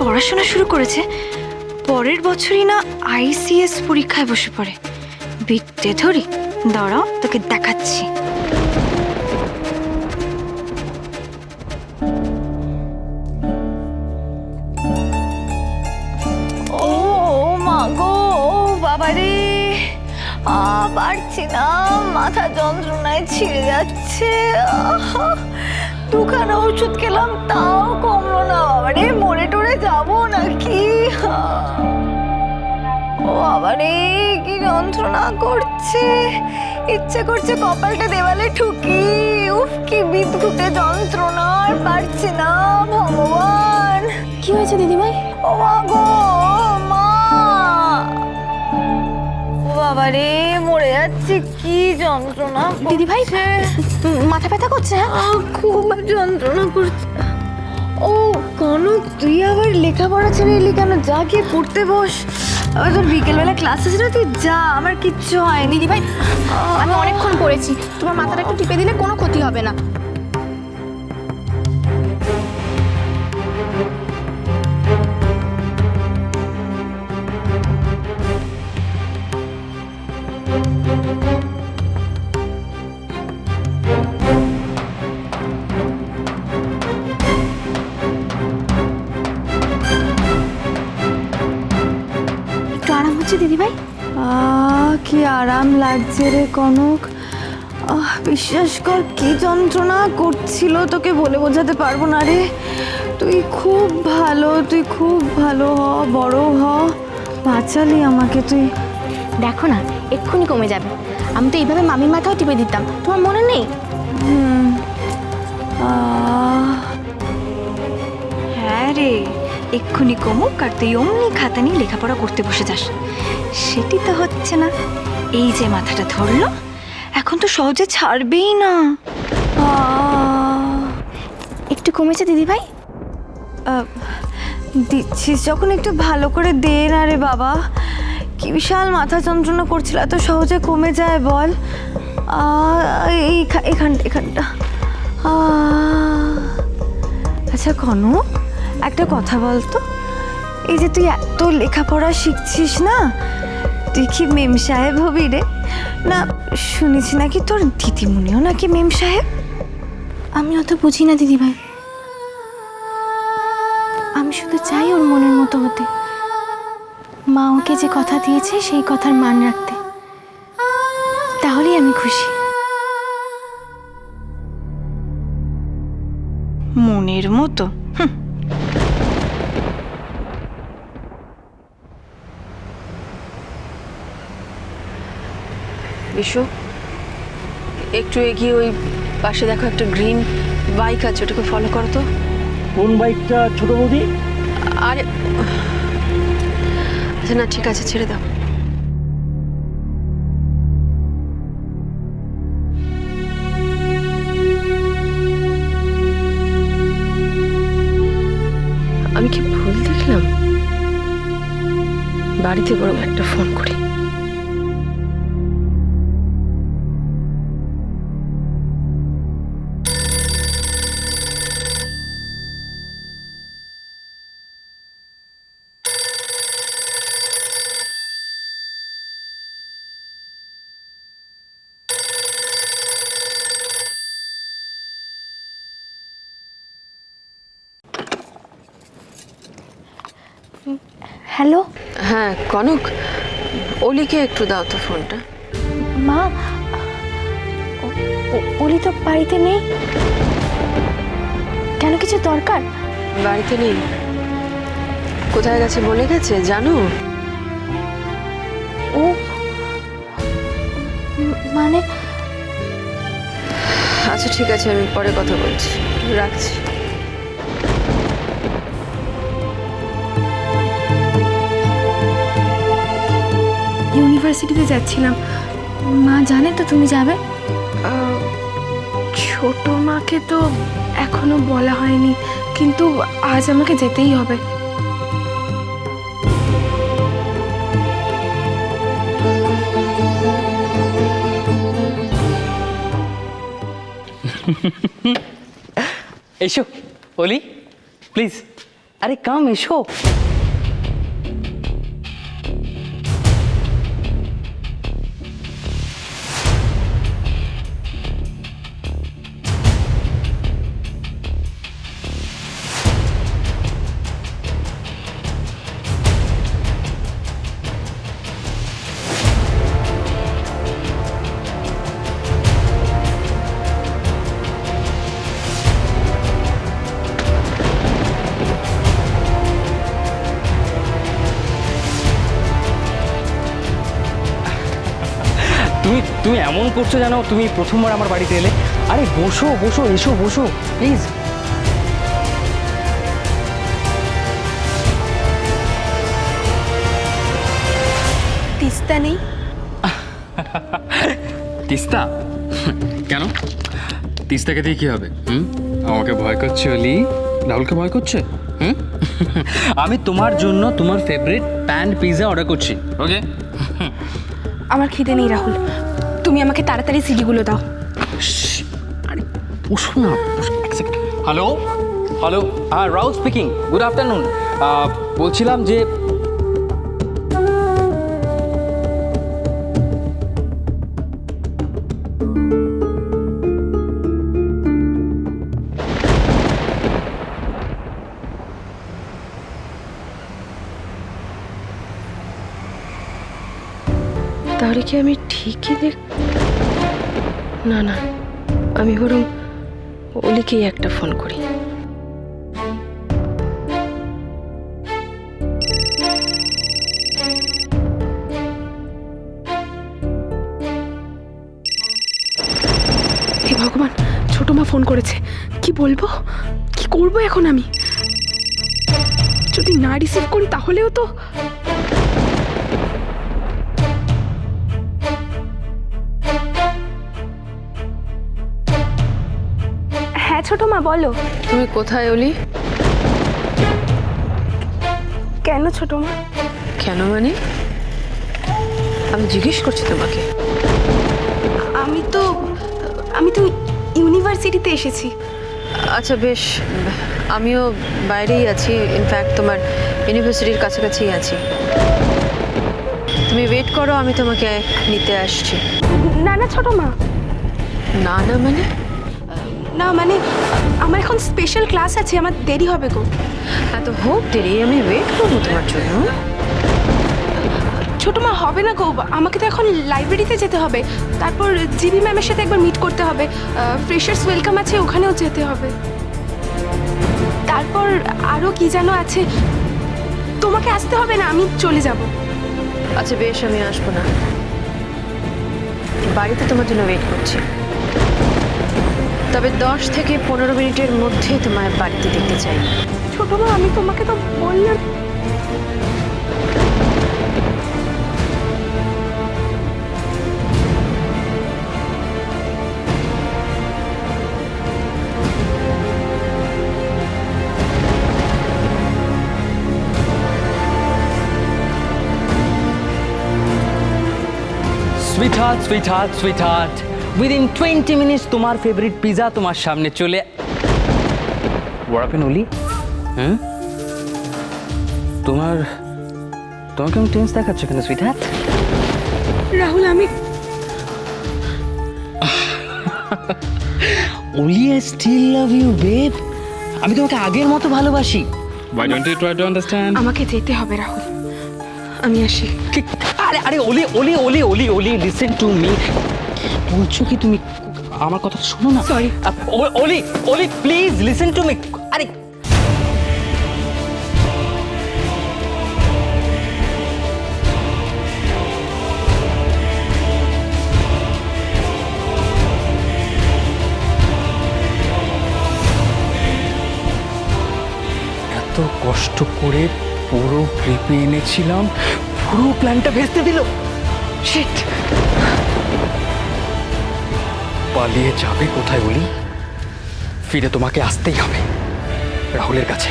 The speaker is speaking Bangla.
পড়াশোনা শুরু করেছে, পরের বছরই না আইসিএস পরীক্ষায় বসে পড়ে। বিদ্যে ধরি দাঁড়াও, তোকে দেখাচ্ছি। ও, মা গো বাবা রে। আ পারছি না মাথা যন্ত্রণায় ছিঁড়ে যাচ্ছে। দুখানা ওষুধ খেলাম, তাও টরে যাব নাকি? ও বাবা রে কি যন্ত্রণা করছে। ইচ্ছে করছে কপালটা দেওয়ালে ঠুকি। উফ কি বিদ্যুতে যন্ত্রণা আর পারছি না ভগবান। কি হয়েছে দিদিভাই? ও মা গো মা। ও বাবা রে মরে যাচ্ছে কি যন্ত্রণা দিদিভাই। মাথা ব্যথা করছে হ্যাঁ? খুব যন্ত্রণা করছে। ও, কনক, তুই আবার লেখাপড়া ছেড়ে এলি কেন? যা গিয়ে পড়তে বস। আবার তোর বিকেলবেলা ক্লাস আছে না, তুই যা, আমার কিচ্ছু হয়নি। দিদিভাই আমি অনেকক্ষণ পড়েছি। তোমার মাথাটা একটু টিপে দিলে কোনো ক্ষতি হবে না। দিদিভাই? আহ কি আরাম লাগছে রে কনক। আহ বিশ্বাস কর কি যন্ত্রণা করছিল তোকে বলে বোঝাতে পারব না রে। তুই খুব ভালো তুই খুব ভালো হ বড় হ। বাঁচালি আমাকে তুই। দেখো না এক্ষুনি কমে যাবে। আমি তো এইভাবে মামির মাথাও টিপে দিতাম। তোমার মনে নেই? হ্যাঁ রে। এক্ষুনি কমুক আর তুই অমনি খাতা নিয়ে লেখাপড়া করতে বসে যাস। সেটি তো হচ্ছে না। এই যে মাথাটা ধরলো, এখন তো সহজে ছাড়বেই না। একটু কমেছে দিদিভাই দিচ্ছিস যখন একটু ভালো করে দে না রে বাবা। কি বিশাল মাথা যন্ত্রণা করছিল, এত সহজে কমে যায় বল। এখানটা এখানটা। আচ্ছা কনু একটা কথা বলতো? এই যে তুই এত লেখাপড়া শিখছিস না? তুই কি মেম সাহেব হবি রে? না শুনেছি নাকি তোর দিদিমণিও নাকি মেম সাহেব? আমি অত বুঝি না দিদিভাই। আমি শুধু চাই ওর মনের মতো হতে। মা ওকে যে কথা দিয়েছে সেই কথার মান রাখতে। তাহলেই আমি খুশি। মনের মতো? বিশু। একটু এগিয়ে ওই পাশে দেখো একটা গ্রিন বাইক আছে ওটাকে ফলো করো তো। কোন বাইকটা ছোট বৌদি? আরে আচ্ছা না ঠিক আছে ছেড়ে দাও। আমি কি ভুল দেখলাম? বাড়িতে বরং একটা ফোন করি। হ্যালো? হ্যাঁ কনক অলিকে একটু দাও তো ফোনটা। মা ওলি তো বাড়িতে নেই। কেন কিছু দরকার? বাড়িতে নেই। কোথায় গেছে বলে গেছে জানো? ও মানে? আচ্ছা ঠিক আছে আমি পরে কথা বলছি। রাখছি। ইউনিভার্সিটিতে যাচ্ছিলাম। মা জানে তো তুমি যাবে? ছোট মাকে তো এখনও বলা হয়নি কিন্তু আজ আমাকে যেতেই হবে। এসো অলি প্লিজ আরে কাম এসো। তুমি এমন করছ জানো তুমি প্রথমবার আমার বাড়িতে এলে। আরে বসো বসো এসো বসো প্লিজ তিস্তা নেই? তিস্তা? কেন? তিস্তাকে দিয়ে কি হবে হুম? আমাকে ভয় করছে অলি। রাহুলকে ভয় করছে হুম? আমি তোমার জন্য তোমার ফেভারিট প্যান পিৎজা অর্ডার করছি ওকে আমার খিদে নেই রাহুল। তুমি আমাকে তাড়াতাড়ি সিডিগুলো দাও। বসো হ্যালো হ্যালো হ্যাঁ রাউল স্পিকিং গুড আফটারনুন বলছিলাম যে তাহলে কি আমি ঠিকই দেখ না না, আমি বরং অলিকেই একটা ফোন করি। হে ভগবান, ছোট মা ফোন করেছে। কি বলব? কি করব এখন আমি? যদি না রিসিভ করি তাহলেও তো হ্যাঁ ছোট মা বলো। তুমি কোথায় অলি? কেন ছোট মা? কেন মানে? আমি জিজ্ঞেস করছি তোমাকে। আমি তো আমি তো ইউনিভার্সিটিতে এসেছি। আচ্ছা বেশ। আমিও বাইরেই আছি। ইনফ্যাক্ট তোমার ইউনিভার্সিটির কাছাকাছি আছি। তুমি ওয়েট করো আমি তোমাকে নিতে আসছি। না না ছোট মা। না না মানে? না মানে আমার এখন স্পেশাল ক্লাস আছে আমার দেরি হবে গো। এত হোক দেরি আমি ওয়েট করব তোমার জন্য। ছোট মা হবে না গো আমাকে তো এখন লাইব্রেরিতে যেতে হবে। তারপর জিবি ম্যামের সাথে একবার মিট করতে হবে। ফ্রেশার্স ওয়েলকাম আছে ওখানেও যেতে হবে। তারপর আরও কি যেন আছে তোমাকে আসতে হবে না আমি চলে যাব। আচ্ছা বেশ আমি আসব না। বাড়িতে তোমার জন্য ওয়েট করছি। তবে দশ থেকে পনেরো মিনিটের মধ্যে তোমায় বাড়িতে দেখতে চাই। ছোট মা আমি তোমাকে তো বললাম। Heart sweetheart within twenty minutes তোমার ফেভারিট পিৎজা তোমার সামনে চলে ওয়ারাপেন অলি হ্যাঁ তোমার তোমার কেমন টেন্স দেখাচ্ছে কেন সুইট হার্ট রাহুল আমি অলি I still love you babe আমি তোমাকে আগের মতো ভালোবাসি। Why don't you try to understand? আমাকে যেতে হবে রাহুল। আমি আসি। আরে আরে ওলি ওলি ওলি ওলি ওলি লিসেন টু মি বলছো কি তুমি আমার কথা শোনো না? ও- ওলি ওলি প্লিজ লিসেন টু মি আরে। এত কষ্ট করে পুরো প্রেপে এনেছিলাম পুরো প্ল্যানটা ভেস্তে দিল। শিট পালিয়ে যাবে কোথায় উনি ফিরে তোমাকে আসতেই হবে রাহুলের কাছে।